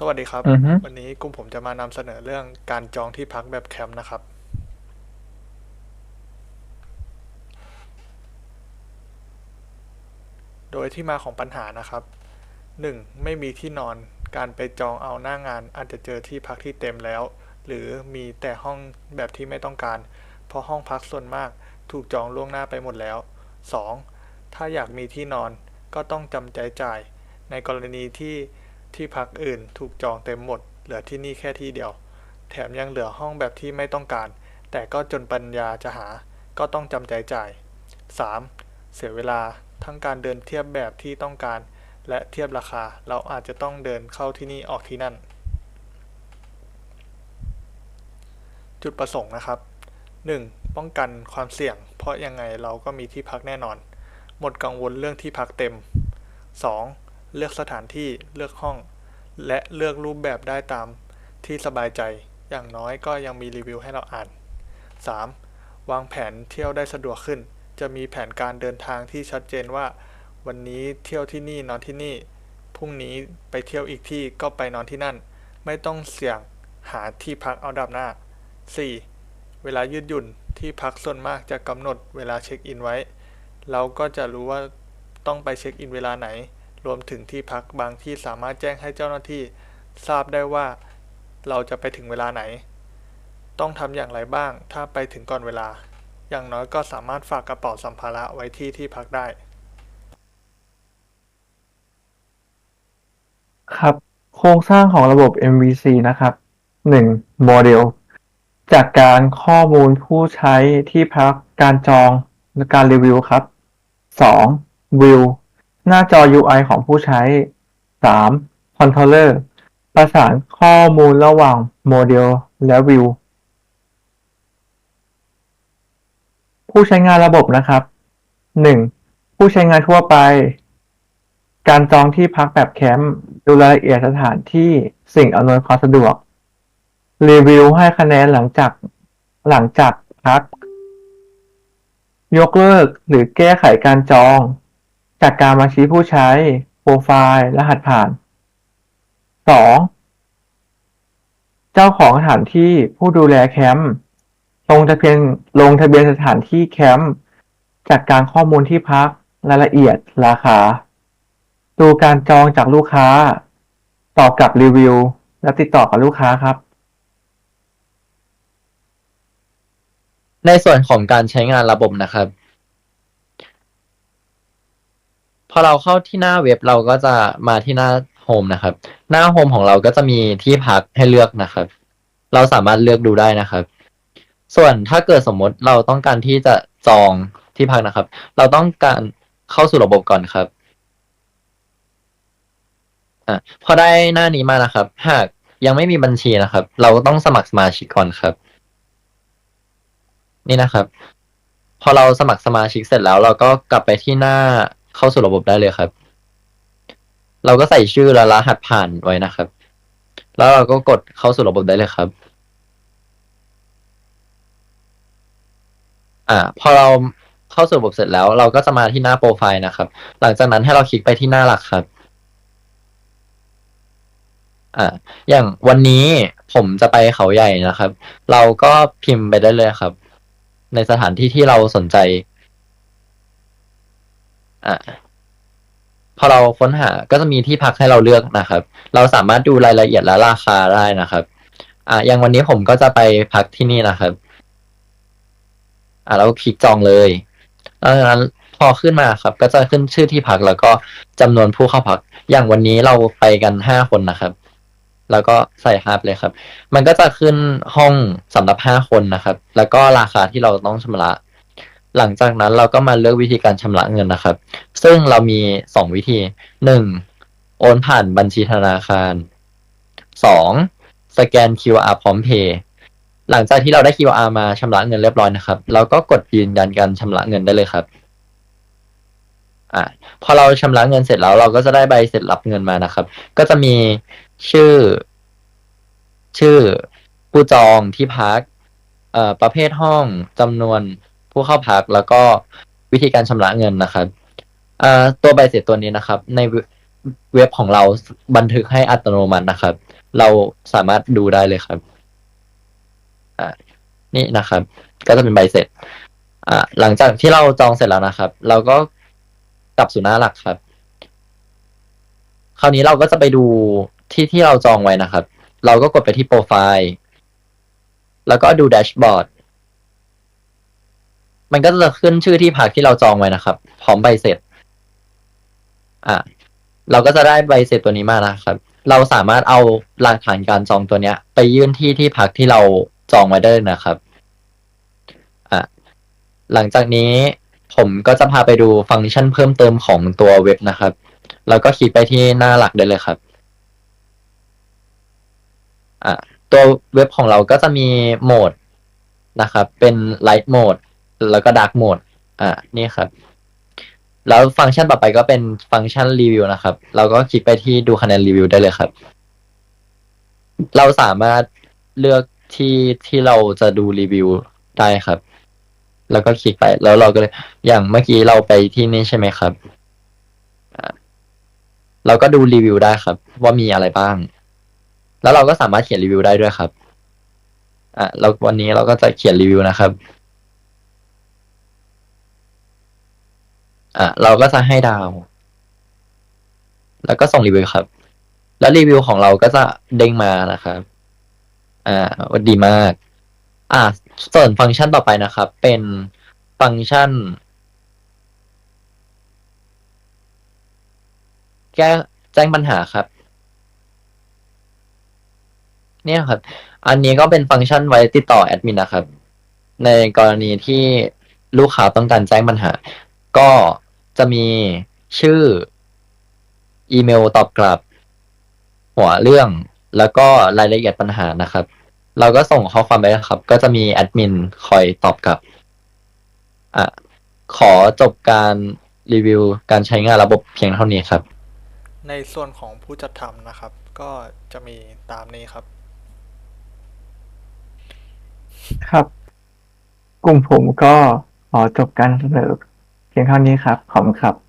สวัสดีครับ อือฮึวันนี้กลุ่มผมจะมานำเสนอเรื่องการจองที่พักแบบแคมป์นะครับ โดยที่มาของปัญหานะครับ 1. ไม่มีที่นอนการไปจองเอาหน้างานอาจจะเจอที่พักที่เต็มแล้ว หรือมีแต่ห้องแบบที่ไม่ต้องการ เพราะห้องพักส่วนมากถูกจองล่วงหน้าไปหมดแล้ว 2. ถ้าอยากมีที่นอนก็ต้องจำใจจ่าย ในกรณีที่ ที่พักอื่นถูกจองเต็มหมด เหลือที่นี่แค่ที่เดียว แถมยังเหลือห้องแบบที่ไม่ต้องการ แต่ก็จนปัญญาจะหา ก็ต้องจำใจจ่าย 3. เสียเวลาทั้งการเดินเทียบแบบที่ต้องการ และเทียบราคา เราอาจจะต้องเดินเข้าที่นี่ออกที่นั่น จุดประสงค์นะครับ 1. ป้องกันความเสี่ยง เพราะยังไงเราก็มีที่พักแน่นอน หมดกังวลเรื่องที่พักเต็ม 2. เลือกสถานที่เลือกห้อง และเลือกรูปแบบได้ตามที่สบายใจ อย่างน้อยก็ยังมีรีวิวให้เราอ่าน 3. วางแผนเที่ยวได้สะดวกขึ้น จะมีแผนการเดินทางที่ชัดเจนว่า วันนี้เที่ยวที่นี่นอนที่นี่ พรุ่งนี้ไปเที่ยวอีกที่ก็ไปนอนที่นั่น ไม่ต้องเสี่ยงหาที่พักเอาดับหน้า 4. เวลายืดหยุ่นที่พักส่วนมากจะกำหนดเวลาเช็คอินไว้ เราก็จะรู้ว่าต้องไปเช็คอินเวลาไหน รวมถึงที่พักบางที่สามารถแจ้งให้เจ้าหน้าที่ ทราบได้ว่า เราจะไปถึงเวลาไหน ต้องทำอย่างไรบ้าง ถ้าไปถึงก่อนเวลา อย่างน้อยก็สามารถฝากกระเป๋าสัมภาระไว้ที่ที่พักได้ ครับ โครงสร้างของระบบ MVC นะครับ 1. โมเดล จากการข้อมูลผู้ใช้ที่พักการจองและการรีวิวครับ 2. วิว หน้าจอ UI ของผู้ใช้ 3. คอนโทรลเลอร์ประสานข้อมูลระหว่างโมเดลและวิวผู้ใช้งานระบบนะครับ 1. ผู้ใช้งานทั่วไป การจองที่พักแบบแคมป์ดูรายละเอียดสถานที่สิ่งอำนวยความสะดวก รีวิวให้คะแนนหลังจากหลังจากพัก ยกเลิกหรือแก้ไขการจอง จากการมาชี้ผู้ใช้ โปรไฟล์ รหัสผ่าน 2. เจ้าของสถานที่ผู้ดูแลแคมป์ลงทะเบียนลงทะเบียนสถานที่แคมป์จากการข้อมูลที่พักรายละเอียดราคา ดูการจองจากลูกค้า ตอบกลับรีวิว และติดต่อกับลูกค้าครับ ในส่วนของการใช้งานระบบนะครับ พ อเราเข้าที่หน้าเว็บเราก็จะมาที่หน้าโฮมนะครับ หน้าโฮมของเราก็จะมีที่พักให้เลือกนะครับ เราสามารถเลือกดูได้นะครับ ส่วนถ้าเกิดสมมติเราต้องการที่จะจองที่พักนะครับ เราต้องการเข้าสู่ระบบก่อนครับอะพอได้หน้านี้มานะครับ หากยังไม่มีบัญชีนะครับ เราต้องสมัครสมาชิกก่อนครับ นี่นะครับ พอเราสมัครสมาชิกเสร็จแล้ว เราก็กลับไปที่หน้า เข้าสู่ระบบได้เลยครับ เราก็ใส่ชื่อและรหัสผ่านไว้นะครับ แล้วเราก็กดเข้าสู่ระบบได้เลยครับ อ่า พอเราเข้าสู่ระบบเสร็จแล้ว เราก็จะมาที่หน้าโปรไฟล์นะครับ หลังจากนั้นให้เราคลิกไปที่หน้าหลักครับอ่าอย่างวันนี้ผมจะไปเขาใหญ่นะครับ เราก็พิมพ์ไปได้เลยครับ ในสถานที่ที่เราสนใจ อ่าพอเราค้นหาก็จะมีที่พักให้เราเลือกนะครับ เราสามารถดูรายละเอียดและราคาได้นะครับ อ่าอย่างวันนี้ผมก็จะไปพักที่นี่นะครับ อ่าเราคลิกจองเลยแล้วจากนั้นพอขึ้นมาครับ ก็จะขึ้นชื่อที่พักแล้วก็จำนวนผู้เข้าพัก อย่างวันนี้เราไปกันห้าคนนะครับ แล้วก็ใส่ฮาร์ปเลยครับ มันก็จะขึ้นห้องสำหรับห้าคนนะครับ แล้วก็ราคาที่เราต้องชำระ หลังจากนั้นเราก็มาเลือกวิธีการชำระเงินนะครับ ซึ่งเรามีสองวิธีหนึ่งโอนผ่านบัญชีธนาคารสองสแกน QR พร้อมเพย์หลังจากที่เราได้ QR มาชำระเงินเรียบร้อยนะครับ เราก็กดยืนยันการชำระเงินได้เลยครับอ่าพอเราชำระเงินเสร็จแล้วเราก็จะได้ใบเสร็จรับเงินมานะครับ ก็จะมีชื่อ ชื่อผู้จองที่พักเอ่อประเภทห้องจำนวน ผู้เข้าพักแล้วก็วิธีการชำระเงินนะครับตัวใบเสร็จตัวนี้นะครับ ในเว็บของเราบันทึกให้อัตโนมัตินะครับ เราสามารถดูได้เลยครับนี่นะครับ ก็จะเป็นใบเสร็จหลังจากที่เราจองเสร็จแล้วนะครับ เราก็กลับสู่หน้าหลักครับ คราวนี้เราก็จะไปดูที่ที่เราจองไว้นะครับ เราก็กดไปที่โปรไฟล์ แล้วก็ดูแดชบอร์ด มันก็จะขึ้นชื่อที่พักที่เราจองไว้นะครับ พร้อมใบเสร็จ อะ เราก็จะได้ใบเสร็จตัวนี้มานะครับ เราสามารถเอาหลักฐานการจองตัวเนี้ย ไปยื่นที่ที่พักที่เราจองไว้ได้เลยนะครับ อะ หลังจากนี้ผมก็จะพาไปดูฟังก์ชันเพิ่มเติมของตัวเว็บนะครับ แล้วก็คลิกไปที่หน้าหลักได้เลยครับ อะ ตัวเว็บของเราก็จะมีโหมดนะครับ เป็น Light Mode แล้วก็ Dark Mode อะนี่ครับ แล้วฟังก์ชันต่อไปก็เป็นฟังก์ชันรีวิวนะครับ เราก็คลิกไปที่ดูคะแนนรีวิวได้เลยครับ เราสามารถเลือกที่ที่เราจะดูรีวิวได้ครับ แล้วก็คลิกไป แล้วเราก็เลย อย่างเมื่อกี้เราไปที่นี่ใช่ไหมครับอะเราก็ดูรีวิวได้ครับ ว่ามีอะไรบ้าง แล้วเราก็สามารถเขียนรีวิวได้ด้วยครับ อะแล้ววันนี้เราก็จะเขียนรีวิวนะครับ อะเราก็จะให้ดาว แล้วก็ส่งรีวิวครับ แล้วรีวิวของเราก็จะเด้งมานะครับ อ่าว่าดีมาก อ่าส่วนฟังก์ชันต่อไปนะครับ เป็นฟังก์ชัน แก้แจ้งปัญหาครับ เนี่ยครับ อันนี้ก็เป็นฟังก์ชันไว้ติดต่อแอดมินนะครับ ในกรณีที่ลูกค้าต้องการแจ้งปัญหา ก็ จะมีชื่อ อีเมลตอบกลับ หัวเรื่องแล้วก็รายละเอียดปัญหานะครับ เราก็ส่งข้อความไปนะครับ ก็จะมีแอดมินคอยตอบกลับอะขอจบการรีวิวการใช้งานระบบเพียงเท่านี้ครับ ในส่วนของผู้จัดทำนะครับ ก็จะมีตามนี้ครับ ครับ กลุ่มผมก็ขอจบการนำเสนอเพียงเท่านี้ครับ ขอบคุณครับ